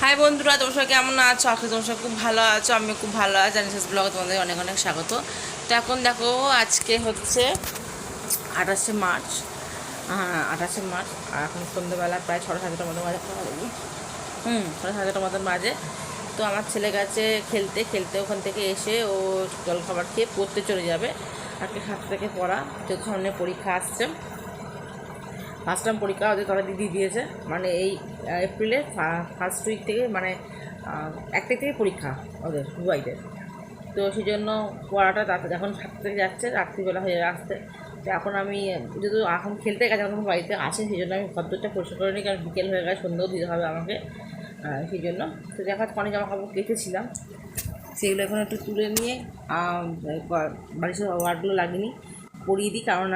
High বন্ধুরা, তোমার সবাই কেমন আছো? আখি তোমার সবাই খুব ভালো আছো আমি খুব ভালো আছি। জানিস ব্লগে তোমাদের অনেক অনেক স্বাগত। তো এখন দেখো, আজকে হচ্ছে আঠাশে মার্চ। আঠাশে মার্চ। আর এখন সন্ধ্যেবেলা প্রায় ছটা সাতটার মতো বাজে হুম, ছটা সাতটার মতন বাজে তো আমার ছেলে গেছে খেলতে খেলতে ওখান থেকে এসে ও জল খাবার খেয়ে পড়তে চলে যাবে। আজকে সাতটা থেকে পড়া, যেহেতু সামনে পরীক্ষা আসছে। ফার্স্ট টার্ম পরীক্ষা ওদের তোরা দিদি দিয়েছে। মানে এই এপ্রিলের ফার্স্ট উইক থেকে মানে এক তারিখ থেকে পরীক্ষা ওদের বুয়াইদের তো সেই জন্য পড়াটা তাতে যখন সাতটা থেকে যাচ্ছে, রাত্রিবেলা হয়ে আসতে তো এখন আমি, যেহেতু এখন খেলতে গেছে, এখন বাড়িতে আসে সেই জন্য আমি ঘরদোরটা পরিষ্কার করে নিই, কারণ বিকেল হয়ে গেছে, সন্ধ্যেও দিতে হবে আমাকে সেই জন্য তো দেখা যাচ্ছে অনেক জামা কাপড় কেটেছিলাম সেগুলো এখন একটু তুলে নিয়ে বাড়ির সব ওয়ার্ডগুলো লাগিয়ে নিই, পরিয়ে দিই কারণ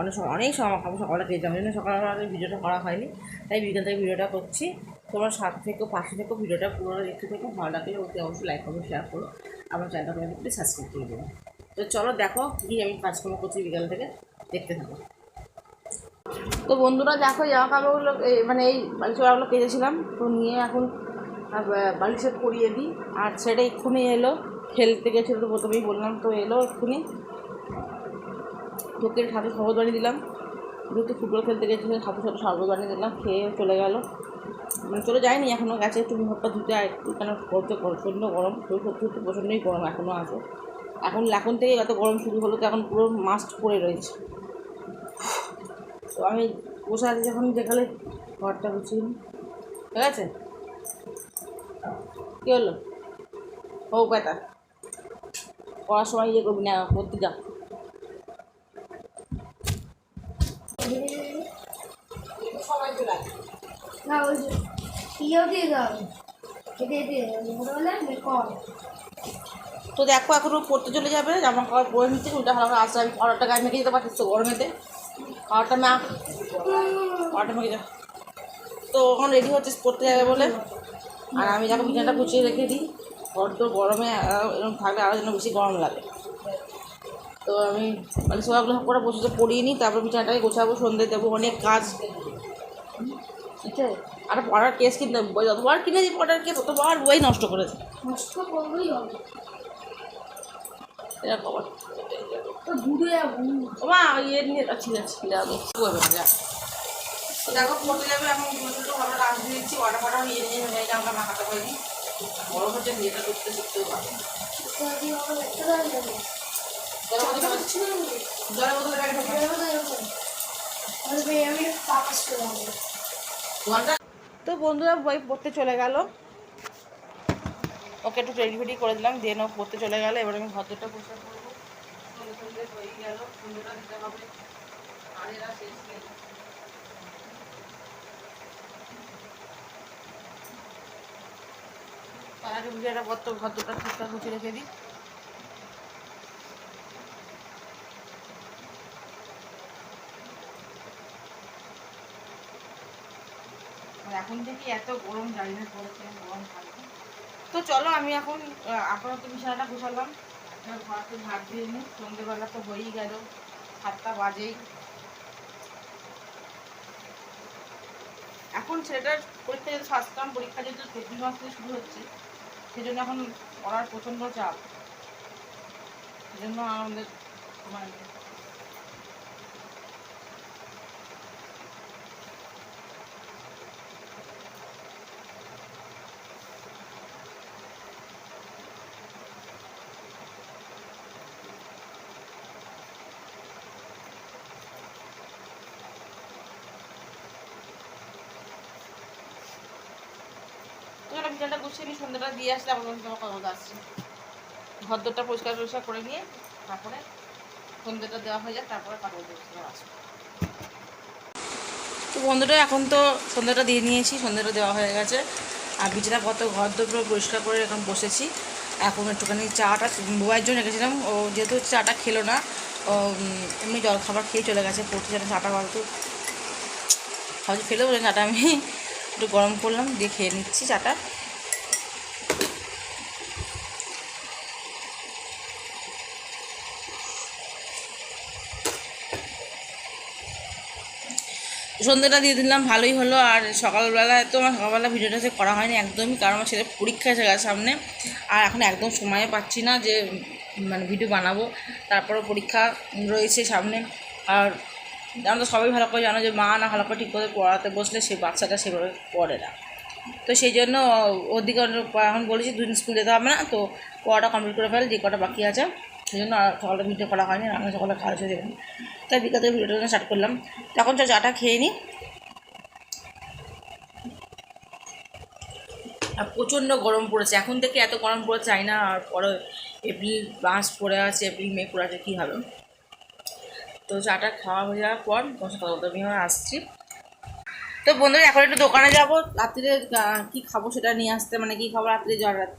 অনেক অনেক সকালে পেয়ে যাব জন্য সকালবেলা ভিডিওটা করা হয়নি। তাই বিকেল থেকে ভিডিওটা করছি। তোমরা সাথে থেকে পাশে থেকে ভিডিওটা পুরো দেখতে থেকে ভালো লাগলে ওকে অবশ্যই লাইক করো শেয়ার করো। আমার চ্যানেলটা প্লিজ সাবস্ক্রাইব করে দেবো তো চলো দেখো কি আমি কাজকর্ম করছি বিকেল থেকে দেখতে থাকো। তো বন্ধুরা দেখো জামা কাপড়গুলো মানে এই বালিশ ওয়াগুলো কেটেছিলাম তো নিয়ে এখন আহ, বালিশে পরিয়ে দিই। আর সেটা এক্ষুনি এলো খেলতে গেছিল তো প্রথমেই বললাম তো এলো এক্ষুনি। তোকে সাথে খবর বানিয়ে দিলাম। যেহেতু ফুটবল খেলতে গেছিল, সাথে সাথে শরবত বানিয়ে দিলাম, খেয়ে চলে গেল। মানে চলে যায়নি এখনও গেছে, একটু মুখটা ধুতে আর একটু কেন করতে প্রচণ্ড গরম সত্যি প্রচণ্ডই গরম এখনও আছে। এখন এখন থেকে এত গরম শুরু হলো, তো এখন পুরো মাস্ট পরে রয়েছে। তো আমি বসে আছি যখন দেখালে ঘরটা গুছিয়ে। ঠিক আছে? কী হলো? ও বেটা। পড়ার সময় ইয়ে করবি না করতে যা সবাই চলে আসে ওই কল তো দেখো, এখন পড়তে চলে যাবে। জামা কাপড় পরে নিচ্ছে, উল্টা হালকা আসতে আমি খাওয়ারটা গায়ে মেখে যেতে পারছিস গরমেতে খাওয়ারটা মা খাওয়ারটা মেখে তো ওখানে রেডি হচ্ছে পড়তে যাবে বলে। আর আমি যখন বিছানাটা গুছিয়ে রেখে দিই। ঘর তো গরমে এরকম থাকলে আরও যেন বেশি গরম লাগে। তো আমি মানে সবাইগুলো করে বসে পড়িয়ে নিই। তারপর বিছানাটাকে গোছাবো, সন্ধ্যে দেবো, অনেক কাজ। ঠিক আছে? আর পড়ার কেস কিনতে বই যতবার কিনে দিই পড়ার কেস ততবার বই নষ্ট করেছে। নষ্ট করবেই হবে। এরকম তো ঘুরে যাব। ইয়ে নিয়ে ঠিক আছে যাব করবে না যা। দেখো পড়তে যাবে এখন দুটো আমরা রাখ দিয়েছি ওয়াটার ফাটা নিয়ে নিয়ে হয়ে যায় আমরা মাখাতে বড় হচ্ছে বিয়েটা করতে শিখতেও পারে। জলের মধ্যে ব্যাগ ঢোকাও। আমি পাপাস করে তো বন্ধুরা বই পড়তে চলে গেল। ওকে একটু রেডি ফেডি করে দিলাম, দিয়ে ও পড়তে চলে গেল। এবার আমি ঘরটা পরিষ্কার করব আর কত ঘরটা ঠিকঠাক গুছিয়ে রেখে দিই। এখন থেকে এত গরম, জানি না পড়েছে গরম থাকবে। তো চলো, আমি এখন আপাতত বিছানাটা এবার ঘরকে ভাত দিয়ে নিই সন্ধ্যেবেলা তো হয়েই গেল। সাতটা বাজেই। এখন ছেলেটার পরীক্ষা যেহেতু সাতটাম পরীক্ষা যেহেতু চব্বিশ মাস থেকে শুরু হচ্ছে, সেজন্য এখন পড়ার প্রচণ্ড চাপ। সেজন্য আমাদের সময় নেই। তো চলো গুছিয়ে নিই সন্ধ্যাটা দিয়ে আসলে আমার তোমার কথা বলতে আসছি ঘর দরটা পরিষ্কার পরিষ্কার করে নিয়ে তারপরে সন্ধ্যাটা দেওয়া হয়ে যাক, তারপরে কাপড় পরিষ্কার আসব। তো বন্ধুরা, এখন তো সন্ধ্যাটা দিয়ে নিয়েছি, সন্ধ্যাটা দেওয়া হয়ে গেছে। আর বিছানা কত ঘর পুরো পরিষ্কার করে এখন বসেছি। এখন একটুখানি চাটা বউয়ের জন্য রেখেছিলাম। ও যেহেতু চাটা খেলো না, ও এমনি জল খাবার খেয়ে চলে গেছে, পড়তে যেন চাটা হয়তো ভাবছি ফেলে বলে চাটা আমি একটু গরম করলাম, দিয়ে খেয়ে নিচ্ছি চাটা। সন্ধ্যেটা দিয়ে দিলাম, ভালোই হলো। আর সকালবেলায় তো আমার সকালবেলা ভিডিওটা সে করা হয়নি একদমই, কারণ আমার ছেলে পরীক্ষা গেছে সামনে। আর এখন একদম সময় পাচ্ছি না যে মানে ভিডিও বানাবো। তারপরে পরীক্ষা রয়েছে সামনে। আর আমরা সবাই ভালো করে জানো যে, মা না ভালো করে ঠিক করে পড়াতে বসলে সেই বাচ্চাটা সেভাবে পড়ে না। তো সেই জন্য ওর দিকে এখন বলেছি দুদিন স্কুল যেতে হবে না, তো পড়াটা কমপ্লিট করে ফেলে, যে কটা বাকি আছে। সেই জন্য সকালে ভিডিও করা হয়নি, রান্না সকালে খাওয়া ছেড়ে দেবেন তাই বিকাল থেকে ভিডিওটা স্টার্ট করলাম। তখন চা চাটা খেয়ে নিই আর প্রচণ্ড গরম পড়েছে। এখন থেকে এত গরম পড়ে চাই না আর পরে এপ্রিল মাস পড়ে আছে এপ্রিল মে পড়ে আছে, কী হবে। তো চাটা খাওয়া হয়ে যাওয়ার পর তোমার সাথে কথা আমি আসছি। তো বন্ধুরা, এখন একটু দোকানে যাব। রাত্রিরে কি খাব সেটা নিয়ে আসতে মানে কি খাব রাত্রে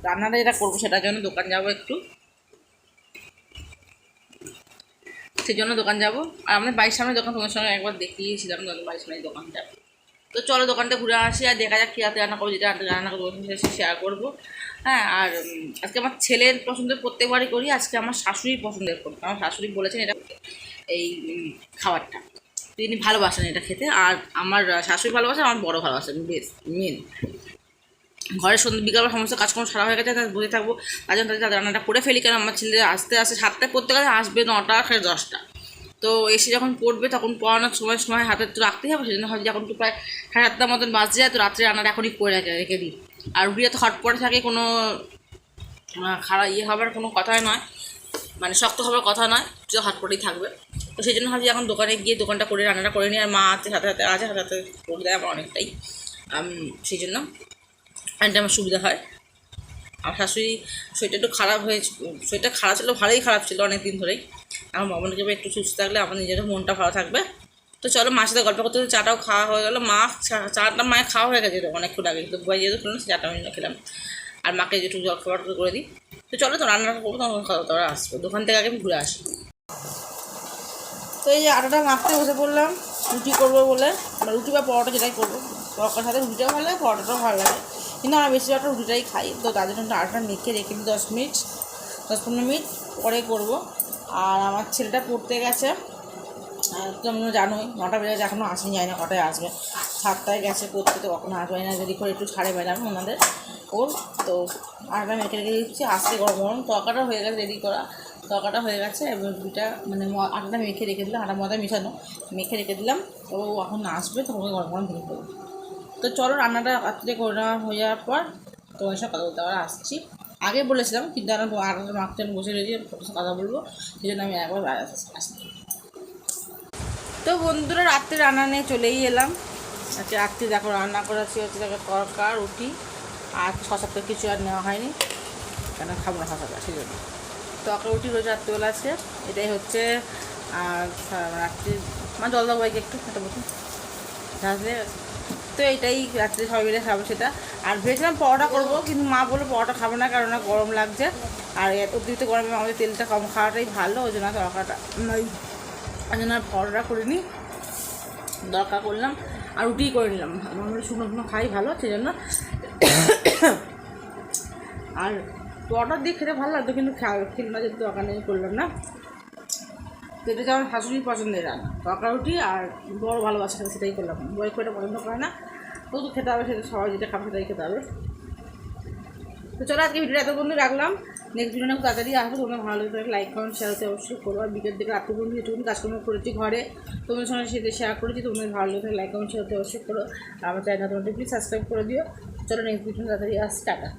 রান্নাটা যেটা করব সেটার জন্য দোকান যাব একটু। সেই জন্য দোকান যাব। আর আমাদের বাড়ির সামনে দোকান, তোমার সঙ্গে একবার দেখিয়েছিলাম তোমাদের বাড়ির সামনে দোকানটা। তো চলো দোকানটা ঘুরে আসি, আর দেখা যাক কী রাতে রান্না করব, যেটা রান্না করব সেটা শেয়ার করব। হ্যাঁ আর আজকে আমার ছেলের পছন্দের প্রত্যেকবারই করি, আজকে আমার শাশুড়ির পছন্দের করি। আমার শাশুড়ি বলেছেন এটা এই খাবারটা। তিনি ভালোবাসেন এটা খেতে, আর আমার শাশুড়ি ভালোবাসে, আমার বড় ভালোবাসেন বেশ মেন ঘরের সন্ধ্যে, বিকালবেলা সমস্ত কাজকর্ম সারা হয়ে গেছে, তাই বসে থাকব। তার জন্য তাদের রান্নাটা করে ফেলি কারণ আমার ছেলে আসতে আসতে সাতটায় পড়তে গেলে আসবে নটা সাড়ে দশটা। তো এসে যখন পড়বে, তখন পড়ানোর সময় সময় হাতে তো রাখতেই হবে, সেজন্য হয়তো যখন একটু প্রায় সাড়ে সাতটার মতন বাজে যায়, তো রাত্রে রান্নাটা এখনই করে রাখে, রেখে দিই। আর রুটিটা তো হটপটে থাকে, কোনো খারাপ ইয়ে হবার কোনো কথাই নয়। মানে শক্ত হবার কথা নয় যে হটপটেই থাকবে। তো সেই জন্য ভাবছি এখন দোকানে গিয়ে দোকানটা করে, রান্নাটা করে নিই, আর মা আছে সাথে সাথে আছে সাথে সাথে করে দেয় আমার অনেকটাই। সেই জন্য এটা আমার সুবিধা হয়। আমার শাশুড়ি শরীরটা একটু খারাপ হয়েছে শরীরটা খারাপ ছিল, ভালোই খারাপ ছিল অনেক দিন ধরেই। আমার মামনকে একটু সুস্থ থাকলে, আমার নিজের মনটা ভালো থাকবে। তো চলো মার সাথে গল্প করতে চাটাও খাওয়া হয়ে গেলো। মা চাটা মায়ের খাওয়া হয়ে গেছে অনেকক্ষণ আগে, কিন্তু বই যেহেতু খেলাম চাটা আমি খেলাম। আর মাকে যেটুকু জল খাবার করে দিই। তো চলো তো রান্না করব, তখন খাওয়া দাওয়া আসব। দোকান থেকে আগে আমি ঘুরে আসি। তো এই আটাটা মাখতে বসে পড়লাম, রুটি করব বলে। রুটি বা পরোটা যেটাই করব। তরকার সাথে রুটিটাও ভালো লাগে, পরোটাটাও ভালো লাগে। কিন্তু আমরা বেশিরভাগটা রুটিটাই খাই। তো তাদের জন্য আটাটা মেখে রেখে দিই দশ মিনিট, দশ পনেরো মিনিট পরে করব। আর আমার ছেলেটা পড়তে গেছে। তোমরা জানোই, নটা বেজে এখনও আসেনি যায় না কটায় আসবে। সাতটায় গেছে করতে তো কখনো আসবে না। যদি করে একটু ছাড়ে ম্যাডাম ওনাদের। ওর তো আটা মেখে রেখে দিচ্ছি আসতে গরম গরম। তরকাটা হয়ে গেছে রেডি করা। তরকাটা হয়ে গেছে, এবার রুটিটা মানে আটাটা মেখে রেখে দিলাম। আটা ময়দা মেশানো, মেখে রেখে দিলাম। ও এখন আসবে তখন গরম গরম ভেঙে তো চলো রান্নাটা রাত্রে করে নেওয়া হয়ে যাওয়ার পর তোমার সাথে কথা বলতে আবার আসছি। আগে বলেছিলাম, কিন্তু আমি আটাটা মাখতে আমি বসে রয়েছি কথা বলব, সেই জন্য আমি একবার আসছি। তো বন্ধুরা, রাত্রে রান্না নিয়ে চলেই এলাম। আজকে রাত্রে দেখো, রান্না করেছি হচ্ছে দেখো তরকা, রুটি, আর শশাটা কিছু আর নেওয়া হয়নি। কেন খাব না শশাটা, সেই জন্য। তরকা, রুটি রোজ রাত্রিবেলা আছে। এটাই হচ্ছে, আর রাত্রি মানে জল দাও বাইকে একটু, একটা বসে। তাহলে তো এটাই রাত্রে সবাই মিলে খাব সেটা। আর ভেবেছিলাম পরোটা করব, কিন্তু মা বলল পরোটা খাব না, কারণ গরম লাগছে। আর এত অতিরিক্ত গরমে আমাদের তেলটা কম খাওয়াটাই ভালো, ওই জন্য তরকাটা ওই জন্য আর পরোটা করিনি দরকার করলাম আর রুটি করে নিলাম। আমার শুকনো শুকনো খাই ভালো, সেই জন্য। আর পরোটা দিয়ে খেতে ভালো লাগতো, কিন্তু খেল না যেহেতু দরকার নেই করলাম না। তো এটা আমার শাশুড়ির পছন্দের রান্না তরকা রুটি আর বড় ভালোবাসা সেটাই করলাম। বই করে পছন্দ করে না। তবু খেতে হবে, সেটা সবাই যেটা খাবে সেটাই খেতে হবে। তো চলো আজকে ভিডিওটা এত বন্ধু রাখলাম। নেক্সট ভিডিও খুব তাড়াতাড়ি আসব, তোমরা ভালো লাগে লাইক কমেন্ট শেয়ার হতে অবশ্যই করো। আর বিকেল থেকে রাত্রি বন্ধু যেটুকুন কাজকর্ম করেছি ঘরে, তোমাদের সঙ্গে সেটা শেয়ার করেছি তোমাদের ভালো লাগে লাইক কমেন্ট শেয়ার হতে অবশ্যই করো। আমার চ্যানেল তোমাদের প্লিজ সাবস্ক্রাইব করে দিও। চলো নেক্সট ভিডিও তাড়াতাড়ি আসছে টাটা।